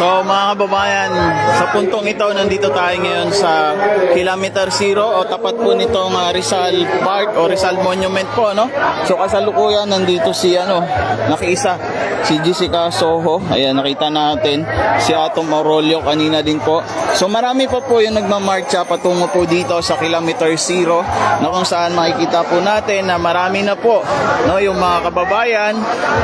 So mga kababayan, sa puntong ito, nandito tayo ngayon sa Kilometer Zero o tapat po nitong ah, Rizal Park o Rizal Monument po, no? So kasalukuyan, nandito si, ano, nakiisa, si Jessica Soho. Ayan, nakita natin. Si Atom Aurelio kanina din po. So marami pa po yung nagmamarcha patungo po dito sa Kilometer Zero na kung saan makikita po natin na marami na po no, yung mga kababayan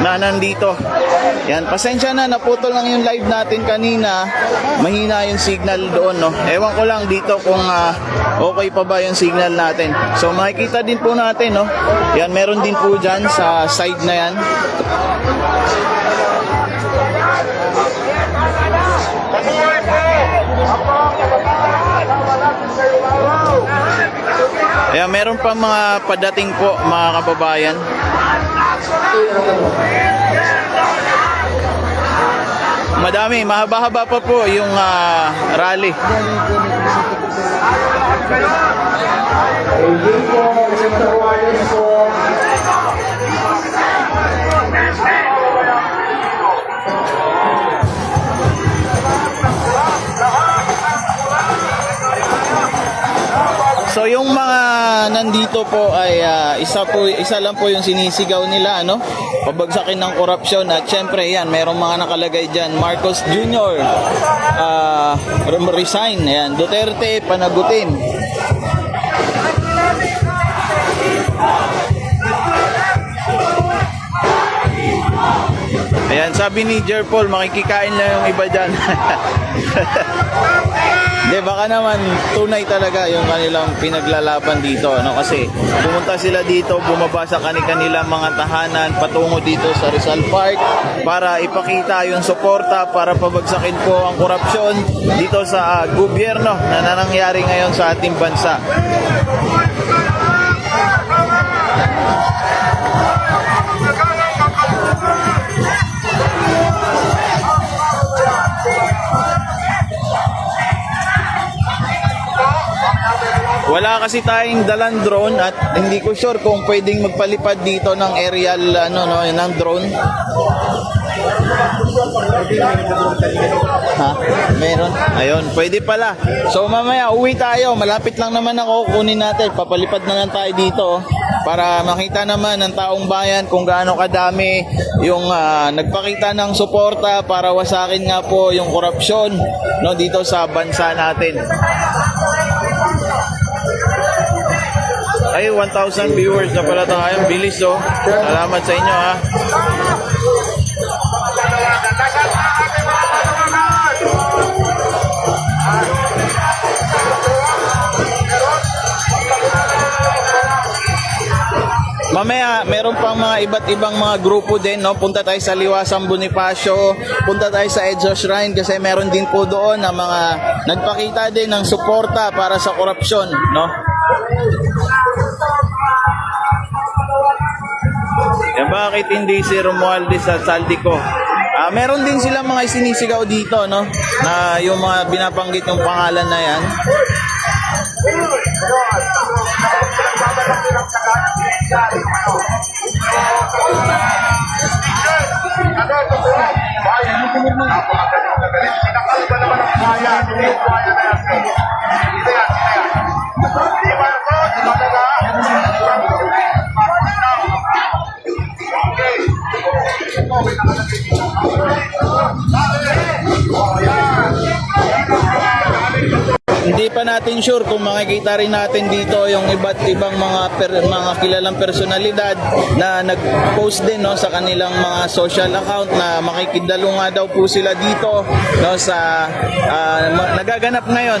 na nandito. Yan, pasensya na, naputol lang yung live natin kanina. Mahina yung signal doon, no? Ewan ko lang dito kung ah, okay pa ba yung signal natin. So makikita din po natin, no? Yan, meron din po dyan sa side na yan. Ayan, meron pa mga padating po, mga kababayan. Madami, mahaba-haba pa po yung ah, rally. So yung mga nandito po ay ah, isa po isa lang po yung sinisigaw nila ano pabagsakin ng korupsyon at syempre yan merong mga nakalagay diyan Marcos Jr. ah, resign yan Duterte panagutin Ayan, sabi ni Jerpol, makikikain lang yung iba dyan. Hindi, baka naman tunay talaga yung kanilang pinaglalaban dito. No? Kasi pumunta sila dito, bumaba sa kanilang mga tahanan patungo dito sa Rizal Park para ipakita yung suporta para pabagsakin po ang korupsyon dito sa ah, gobyerno na nangyari ngayon sa ating bansa. Wala kasi tayong dalang drone at hindi ko sure kung pwedeng magpalipad dito ng aerial ano no ng drone. Ha? Meron? Ayun, pwede pala. So mamaya uwi tayo. Malapit lang naman ako. Kunin natin. Papalipad na lang tayo dito oh, para makita naman ng taong bayan kung gaano kadami yung ah, nagpakita ng suporta para wasakin nga po yung korupsyon no dito sa bansa natin. Ay, 1,000 viewers na pala tayo. Bilis, oh. Salamat sa inyo, ha. Mamaya, meron pang mga iba't ibang mga grupo din, no? Punta tayo sa Liwasang Bonifacio, punta tayo sa Edso Shrine kasi meron din po doon na mga nagpakita din ng suporta para sa korupsyon, no? Bakit hindi si Romualdez at Saldico? Ah, meron din silang mga sinisigaw dito, no? Na yung mga binabanggit yung pangalan na yan. Hindi pa natin sure kung makikita rin natin dito yung iba't ibang mga per, mga kilalang personalidad na nag-post din no sa kanilang mga social account na makikidalo nga daw po sila dito no sa ma- nagaganap ngayon.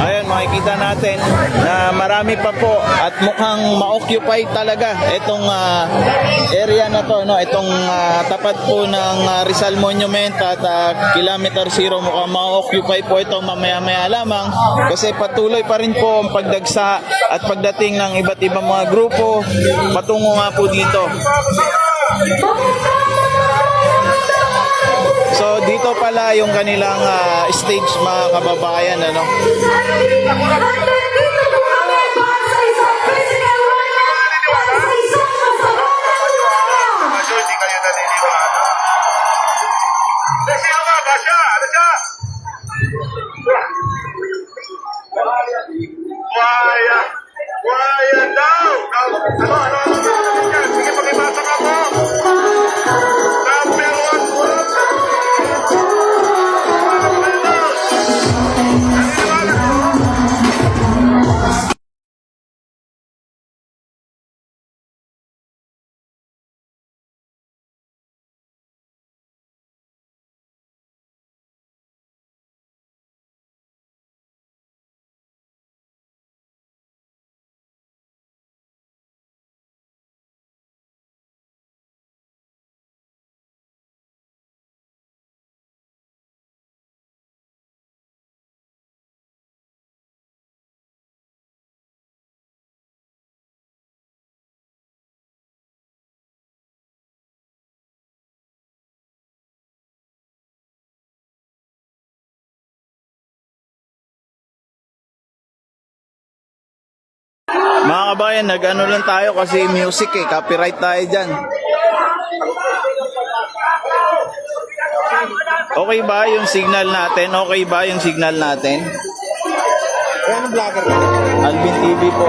Ayan, makikita natin na marami pa po at mukhang ma-occupy talaga itong ah, area na to, no? Itong ah, tapat po ng ah, Rizal Monument at ah, Kilometer Zero mukhang ma-occupy po ito mamaya-maya lamang kasi patuloy pa rin po ang pagdagsa at pagdating ng iba't ibang mga grupo patungo nga po dito. Ito pala yung kanilang ah, stage mga kababayan ano. Mga kabayan, nag-ano lang tayo kasi music eh, copyright tayo dyan. Okay ba yung signal natin? Okay ba yung signal natin? Alvin TV po.